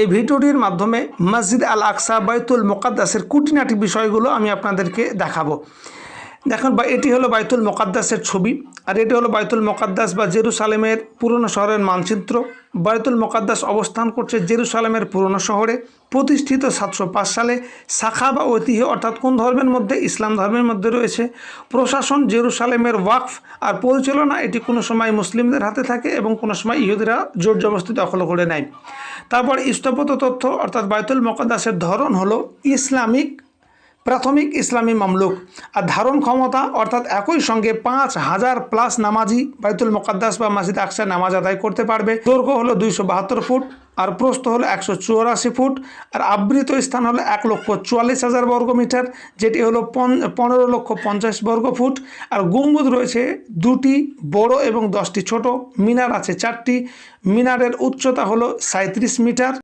এই ভিডিওটির মাধ্যমে মসজিদ আল আকসা বাইতুল মোকাদ্দাসের কুটিনাটি বিষয়গুলো আমি আপনাদেরকে দেখাবো। দেখুন বা এটি হলো বাইতুল মোকাদ্দাসের ছবি, আর এটি হলো বাইতুল মোকাদ্দাস বা জেরুসালেমের পুরনো শহরের মানচিত্র। বাইতুল মোকাদ্দাস অবস্থান করছে জেরুসালেমের পুরনো শহরে। প্রতিষ্ঠিত সাতশো পাঁচ সালে শাখা বা ঐতিহ্য অর্থাৎ কোন ধর্মের মধ্যে? ইসলাম ধর্মের মধ্যে রয়েছে। প্রশাসন জেরুসালেমের ওয়াকফ আর পরিচালনা এটি কোনো সময় মুসলিমদের হাতে থাকে এবং কোনো সময় ইহুদিরা জোর জবস্তি দখল করে নেয়। তারপর স্থপত তথ্য অর্থাৎ বায়তুল মোকাদ্দাসের ধরন হলো ইসলামিক প্রাথমিক ইসলামী মামলুক আর ধারণ ক্ষমতা অর্থাৎ একই সঙ্গে পাঁচ হাজার প্লাস নামাজি বাইতুল মোকাদ্দাস বা মাসিদ আকসা নামাজ আদায় করতে পারবে। দৈর্ঘ্য হলো দুইশো বাহাত্তর ফুট আর প্রস্থ হলো একশো চুরাশি ফুট আর আবৃত স্থান হলো এক লক্ষ চুয়াল্লিশ হাজার বর্গ মিটার, যেটি হলো পন- পনেরো লক্ষ পঞ্চাশ বর্গ ফুট। আর গম্বুজ রয়েছে দুটি বড় এবং দশটি ছোট, মিনার আছে চারটি, মিনারের উচ্চতা হলো সাঁত্রিশ মিটার।